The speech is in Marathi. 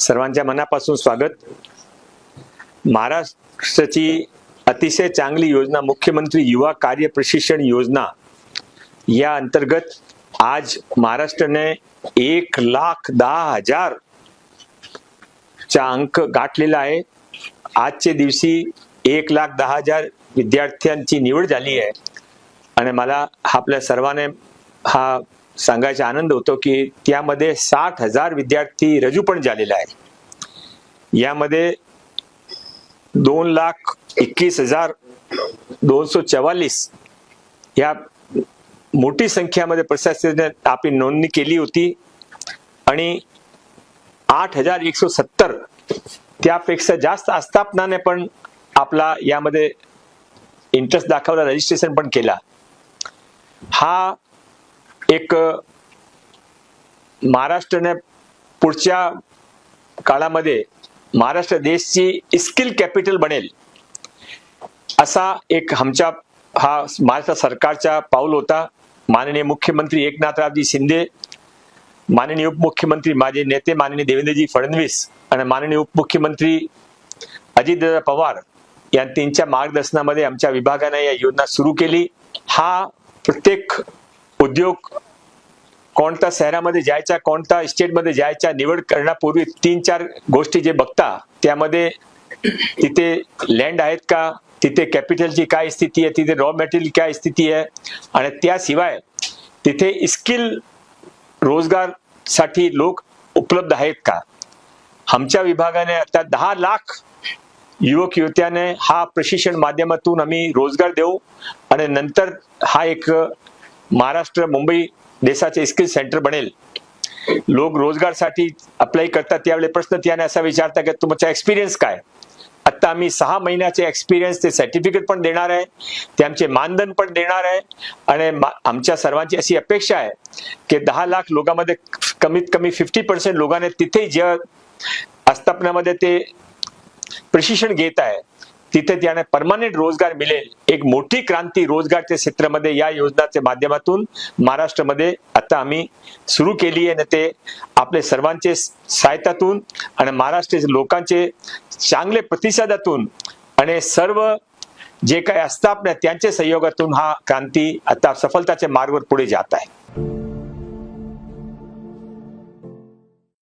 सर्वांच्या मनापासून स्वागत. महाराष्ट्राची अतिशय चांगली योजना मुख्यमंत्री युवा कार्य प्रशिक्षण योजना या अंतर्गत आज महाराष्ट्राने एक लाख दहा हजार चा अंक गाठलेला आहे. आजच्या दिवशी एक लाख दहा हजार विद्यार्थ्यांची निवड झाली आहे. आणि मला आपल्या सर्वांना हा सांगायचा आनंद होतो की त्यामध्ये साठ हजार विद्यार्थी रजू पण झालेले आहे. यामध्ये दोन लाख एकवीस हजार दोनशे चवालीस या मोठी संख्यामध्ये प्रशासनाने आपली नोंदणी केली होती आणि आठ हजार एकशे सत्तर त्यापेक्षा जास्त आस्थापनाने पण आपला यामध्ये इंटरेस्ट दाखवला रजिस्ट्रेशन पण केला. हा एक महाराष्ट्राने पुढच्या काळामध्ये महाराष्ट्र देशची स्किल कॅपिटल बनेल असा एक आमच्या हा महाराष्ट्र सरकारचा पाऊल होता. माननीय मुख्यमंत्री एकनाथरावजी शिंदे माननीय उपमुख्यमंत्री माझे नेते माननीय देवेंद्रजी फडणवीस आणि माननीय उपमुख्यमंत्री अजितदादा पवार या त्यांच्या मार्गदर्शनामध्ये आमच्या विभागाने या योजना सुरू केली. हा प्रत्येक उद्योग कोणत्या शहरामध्ये जायचा कोणत्या स्टेटमध्ये जायचा निवड करण्यापूर्वी तीन चार गोष्टी जे बघता त्यामध्ये तिथे लँड आहेत का तिथे कॅपिटलची काय स्थिती आहे तिथे रॉ मटेरियल काय स्थिती आहे आणि त्याशिवाय तिथे स्किल रोजगारसाठी लोक उपलब्ध आहेत का? आमच्या विभागाने आता दहा लाख युवक युवत्याने हा प्रशिक्षण माध्यमातून आम्ही रोजगार देऊ आणि नंतर हा एक महाराष्ट्र मुंबई देशाचे स्किल सेंटर बनेल. लोक रोजगारसाठी अप्लाय करतात त्यावेळी प्रश्न त्याने असा विचारता की तुमचा एक्सपिरियन्स काय? आत्ता आम्ही सहा महिन्याचे एक्सपिरियन्स ते सर्टिफिकेट पण देणार आहे ते आमचे मानधन पण देणार आहे आणि मा- आमच्या सर्वांची अशी अपेक्षा आहे की दहा लाख लोकांमध्ये कमीत कमी फिफ्टी पर्सेंट लोकांनी तिथे जे आस्थापनामध्ये ते प्रशिक्षण घेत आहे तिथे त्यांना परमानंट रोजगार मिळेल. एक मोठी क्रांती रोजगारच्या क्षेत्रामध्ये या योजनाच्या माध्यमातून महाराष्ट्रामध्ये आता आम्ही सुरू केली आहे ना ते आपले सर्वांचे सहायतातून आणि महाराष्ट्राच्या लोकांचे चांगले प्रतिसादातून आणि सर्व जे काही आस्थापना त्यांच्या सहयोगातून हा क्रांती आता सफलताच्या मार्गावर पुढे जात आहे.